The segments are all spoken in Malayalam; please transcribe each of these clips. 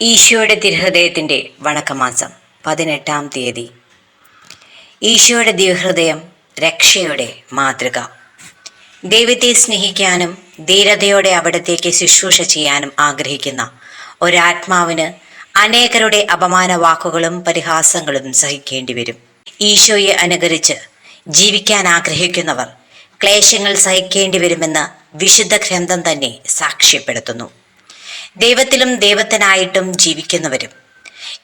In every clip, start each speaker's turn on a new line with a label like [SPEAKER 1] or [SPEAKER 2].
[SPEAKER 1] ഈശോയുടെ തിരുഹൃദയത്തിന്റെ വണക്കമാസം പതിനെട്ടാം തീയതി. ഈശോയുടെ ദിവഹൃദയം രക്ഷയുടെ മാതൃക. ദൈവത്തെ സ്നേഹിക്കാനും ധീരതയോടെ അവിടത്തേക്ക് ശുശ്രൂഷ ചെയ്യാനും ആഗ്രഹിക്കുന്ന ഒരാത്മാവിന് അനേകരുടെ അപമാന വാക്കുകളും പരിഹാസങ്ങളും സഹിക്കേണ്ടി വരും. ഈശോയെ അനുകരിച്ച് ജീവിക്കാൻ ആഗ്രഹിക്കുന്നവർ ക്ലേശങ്ങൾ സഹിക്കേണ്ടി വരുമെന്ന് വിശുദ്ധ ഗ്രന്ഥം തന്നെ സാക്ഷ്യപ്പെടുത്തുന്നു. ദൈവത്തിലും ദൈവത്തിനായിട്ടും ജീവിക്കുന്നവരും.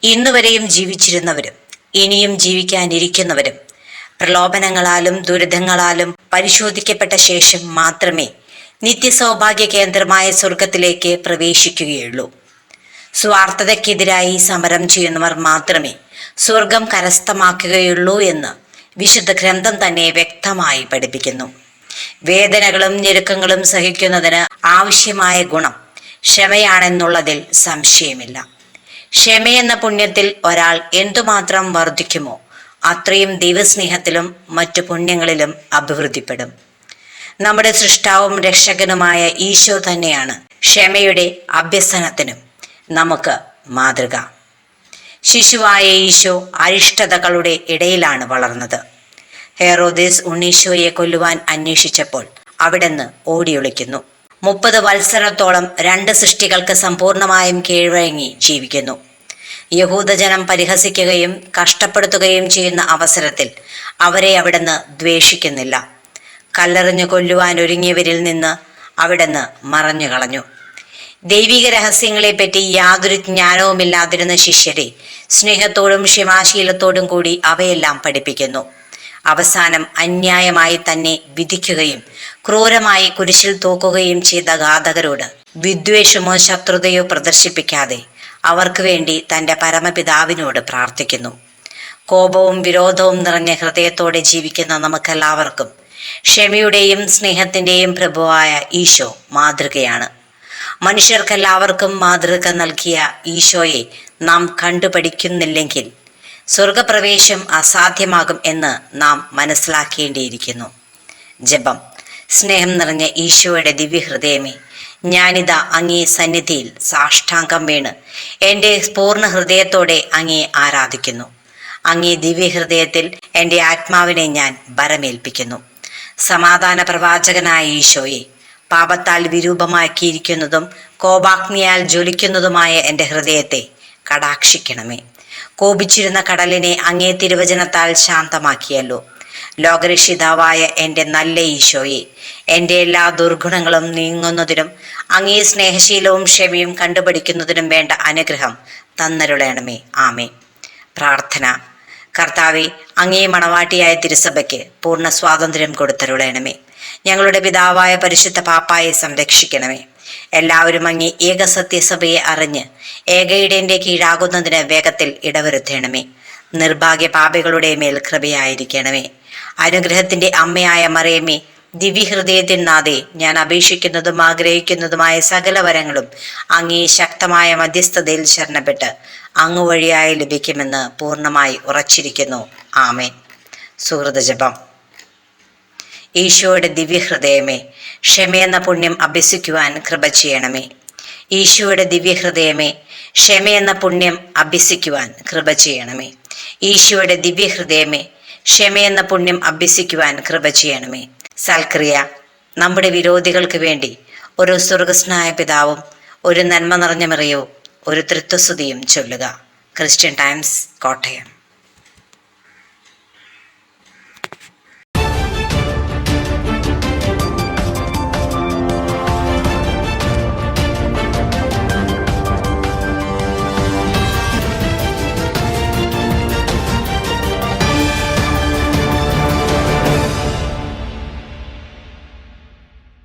[SPEAKER 1] ഇന്നുവരെയും ജീവിച്ചിരുന്നവരും ഇനിയും ജീവിക്കാനിരിക്കുന്നവരും പ്രലോഭനങ്ങളാലും ദുരിതങ്ങളാലും പരിശോധിക്കപ്പെട്ട ശേഷം മാത്രമേ നിത്യസൗഭാഗ്യ കേന്ദ്രമായ സ്വർഗത്തിലേക്ക് പ്രവേശിക്കുകയുള്ളൂ. സ്വാർത്ഥതയ്ക്കെതിരായി സമരം ചെയ്യുന്നവർ മാത്രമേ സ്വർഗം കരസ്ഥമാക്കുകയുള്ളൂ എന്ന് വിശുദ്ധ ഗ്രന്ഥം തന്നെ വ്യക്തമായി പഠിപ്പിക്കുന്നു. വേദനകളും ഞെരുക്കങ്ങളും സഹിക്കുന്നതിന് ആവശ്യമായ ഗുണം ക്ഷമയാണെന്നുള്ളതിൽ സംശയമില്ല. ക്ഷമയെന്ന പുണ്യത്തിൽ ഒരാൾ എന്തുമാത്രം വർദ്ധിക്കുമോ അത്രയും ദൈവസ്നേഹത്തിലും മറ്റു പുണ്യങ്ങളിലും അഭിവൃദ്ധിപ്പെടും. നമ്മുടെ സൃഷ്ടാവും രക്ഷകനുമായ ഈശോ തന്നെയാണ് ക്ഷമയുടെ അഭ്യസനത്തിനും നമുക്ക് മാതൃക. ശിശുവായ ഈശോ അരിഷ്ടതകളുടെ ഇടയിലാണ് വളർന്നത്. ഹെറോദേസ് ഉണ്ണീശോയെ കൊല്ലുവാൻ അന്വേഷിച്ചപ്പോൾ അവിടുന്ന് ഓടിയൊളിക്കുന്നു. മുപ്പത് വത്സരത്തോളം രണ്ട് സൃഷ്ടികൾക്ക് സമ്പൂർണമായും കീഴ്വഴങ്ങി ജീവിക്കുന്നു. യഹൂദജനം പരിഹസിക്കുകയും കഷ്ടപ്പെടുത്തുകയും ചെയ്യുന്ന അവസരത്തിൽ അവരെ അവിടുന്ന് ദ്വേഷിക്കുന്നില്ല. കല്ലെറിഞ്ഞു കൊല്ലുവാൻ ഒരുങ്ങിയവരിൽ നിന്ന് അവിടുന്ന് മറഞ്ഞു കളഞ്ഞു ദൈവിക രഹസ്യങ്ങളെപ്പറ്റി യാതൊരു ജ്ഞാനവുമില്ലാതിരുന്ന ശിഷ്യരെ സ്നേഹത്തോടും ക്ഷമാശീലത്തോടും കൂടി അവയെല്ലാം പഠിപ്പിക്കുന്നു. അവസാനം അന്യായമായി തന്നെ വിധിക്കുകയും ക്രൂരമായി കുരിശിൽ തൂക്കുകയും ചെയ്ത ഘാതകരോട് വിദ്വേഷമോ ശത്രുതയോ പ്രദർശിപ്പിക്കാതെ അവർക്ക് വേണ്ടി തന്റെ പരമപിതാവിനോട് പ്രാർത്ഥിക്കുന്നു. കോപവും വിരോധവും നിറഞ്ഞ ഹൃദയത്തോടെ ജീവിക്കുന്ന നമുക്കെല്ലാവർക്കും ക്ഷമയുടെയും സ്നേഹത്തിന്റെയും പ്രഭുവായ ഈശോ മാതൃകയാണ്. മനുഷ്യർക്കെല്ലാവർക്കും മാതൃക നൽകിയ ഈശോയെ നാം കണ്ടുപഠിക്കുന്നില്ലെങ്കിൽ സ്വർഗപ്രവേശം അസാധ്യമാകും എന്ന് നാം മനസ്സിലാക്കേണ്ടിയിരിക്കുന്നു. ജപം. സ്നേഹം നിറഞ്ഞ ഈശോയുടെ ദിവ്യഹൃദയമേ ഞാനിതാ അങ്ങേ സന്നിധിയിൽ സാഷ്ടാംഗം വീണ് എന്റെ പൂർണ ഹൃദയത്തോടെ അങ്ങേ ആരാധിക്കുന്നു. അങ്ങേ ദിവ്യഹൃദയത്തിൽ എന്റെ ആത്മാവിനെ ഞാൻ ബരമേൽപ്പിക്കുന്നു സമാധാന പ്രവാചകനായ ഈശോയെ പാപത്താൽ വിരൂപമാക്കിയിരിക്കുന്നതും കോപാഗ്നിയാൽ ജ്വലിക്കുന്നതുമായ എന്റെ ഹൃദയത്തെ കടാക്ഷിക്കണമേ. കോപിച്ചിരുന്ന കടലിനെ അങ്ങേ തിരുവചനത്താൽ ശാന്തമാക്കിയല്ലോ. ലോകരക്ഷിതാവായ എന്റെ നല്ല ഈശോയെ എന്റെ എല്ലാ ദുർഗുണങ്ങളും നീങ്ങുന്നതിനും അങ്ങേ സ്നേഹശീലവും ക്ഷമയും കണ്ടുപിടിക്കുന്നതിനും വേണ്ട അനുഗ്രഹം തന്നരുളയണമേ ആമേ പ്രാർത്ഥന. കർത്താവെ അങ്ങേ മണവാട്ടിയായ തിരുസഭയ്ക്ക് പൂർണ സ്വാതന്ത്ര്യം കൊടുത്തരുളയണമേ ഞങ്ങളുടെ പിതാവായ പരിശുദ്ധ പാപ്പായെ സംരക്ഷിക്കണമേ. എല്ലാവരും അങ്ങേ ഏകസത്യസഭയെ അറിഞ്ഞ് ഏകയിടേന്റെ കീഴാകുന്നതിന് വേഗത്തിൽ ഇടവരുത്തേണമേ. നിർഭാഗ്യ പാപികളുടെ മേൽ കൃപയായിരിക്കണമേ. അനുഗ്രഹത്തിന്റെ അമ്മയായ മറിയമ്മേ ദിവ്യഹൃദയത്തിൻ നാഥേ ഞാൻ അപേക്ഷിക്കുന്നതും ആഗ്രഹിക്കുന്നതുമായ സകല വരങ്ങളും അങ്ങേ ശക്തമായ മധ്യസ്ഥതയിൽ ശരണപ്പെട്ട് അങ്ങ് വഴിയായി ലഭിക്കുമെന്ന് പൂർണമായി ഉറച്ചിരിക്കുന്നു. ആമേൻ. സുഹൃതജപം ഈശോയുടെ ദിവ്യഹൃദയമേ ക്ഷമയെന്ന പുണ്യം അഭ്യസിക്കുവാൻ കൃപ ചെയ്യണമേ. ഈശോയുടെ ദിവ്യഹൃദയമേ ക്ഷമയെന്ന പുണ്യം അഭ്യസിക്കുവാൻ കൃപ ചെയ്യണമേ. ഈശോയുടെ ദിവ്യഹൃദയമേ ക്ഷമയെന്ന പുണ്യം അഭ്യസിക്കുവാൻ കൃപ ചെയ്യണമേ. സൽക്രിയ നമ്മുടെ വിരോധികൾക്ക് വേണ്ടി ഒരു സ്വർഗസ്നായ പിതാവും ഒരു നന്മ നിറഞ്ഞ മിറയവും ഒരു തൃത്വസ്തുതിയും ചൊല്ലുക. Christian Times Kottayam.